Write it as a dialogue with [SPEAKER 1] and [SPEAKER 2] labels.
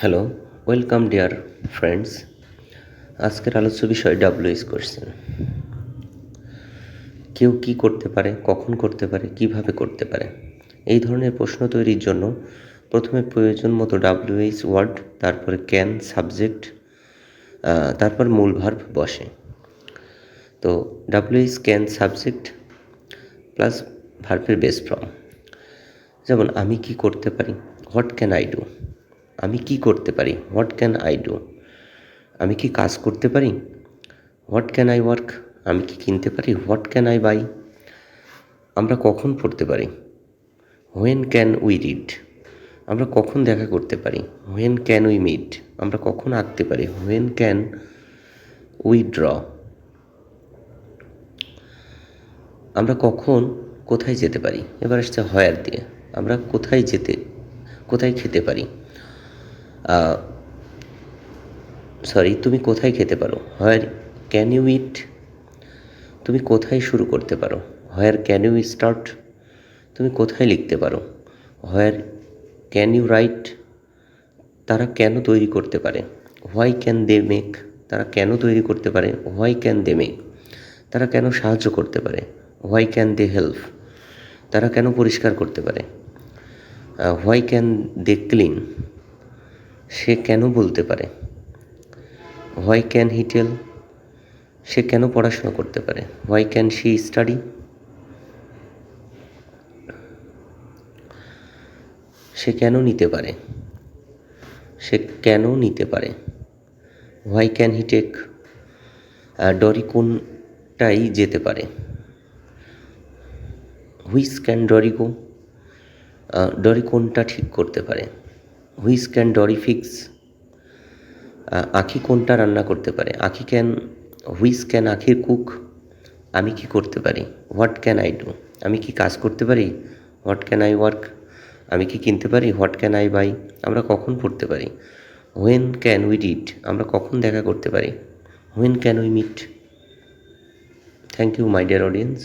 [SPEAKER 1] Hello, welcome dear friends. আজকের আলোচ্য বিষয় ডাব্লিউএস কোয়েশ্চেন কেউ কি করতে পারে, কখন করতে পারে, কীভাবে করতে পারে? এই ধরনের প্রশ্ন তৈরির জন্য প্রথমে প্রয়োজন মতো ডাব্লিউএইচ ওয়ার্ড, তারপরে ক্যান সাবজেক্ট তারপর মূল ভার্ব বসে। তো ডাব্লিউএইচ ক্যান সাবজেক্ট প্লাস ভার্বের বেস ফর্ম। যেমন, আমি কি করতে পারি, হোয়াট ক্যান আই ডু? আমি কি করতে পারি? হোয়াট ক্যান আই ডু আমি কি কাজ করতে পারি? হোয়াট ক্যান আই ওয়ার্ক আমি কি কিনতে পারি? হোয়াট ক্যান আই বাই আমরা কখন পড়তে পারি? হোয়েন ক্যান উই রিড আমরা কখন দেখা করতে পারি? হোয়েন ক্যান উই মিট আমরা কখন আঁকতে পারি? হোয়েন ক্যান উই ড্র আমরা কখন কোথায় যেতে পারি? এবার আসছে হয়ার দিয়ে। আমরা কোথায় যেতে, কোথায় খেতে পারি? সরি তুমি কোথায় খেতে পারো? হোয়ার ক্যান ইউ ইট তুমি কোথায় শুরু করতে পারো? হোয়ার ক্যান ইউ স্টার্ট তুমি কোথায় লিখতে পারো? হোয়ার ক্যান ইউ রাইট তারা কেন তৈরি করতে পারে? হোয়াই ক্যান দে মেক তারা কেন তৈরি করতে পারে? হোয়াই ক্যান দে মেক তারা কেন সাহায্য করতে পারে? হোয়াই ক্যান দে হেল্প তারা কেন পরিষ্কার করতে পারে? হোয়াই ক্যান দে ক্লিন সে কেন বলতে পারে? হোয়াই ক্যান হি টেল সে কেন পড়াশোনা করতে পারে? হোয়াই ক্যান শি স্টাডি সে কেন নিতে পারে? সে কেন নিতে পারে? হোয়াই ক্যান হি টেক ডরি কোনটাই যেতে পারে? হুইস ক্যান ডরি গো ডরি কোনটা ঠিক করতে পারে? হুইস ক্যান ডরি ফিক্স আখি কোনটা রান্না করতে পারে? আখি ক্যান হুইস ক্যান আখির কুক আমি কি করতে পারি? হোয়াট ক্যান আই ডু আমি কি কাজ করতে পারি? হোয়াট ক্যান আই ওয়ার্ক আমি কি কিনতে পারি? হোয়াট ক্যান আই বাই আমরা কখন পড়তে পারি? হোয়েন ক্যান উই ডিড আমরা কখন দেখা করতে পারি? When can we meet thank you my dear audience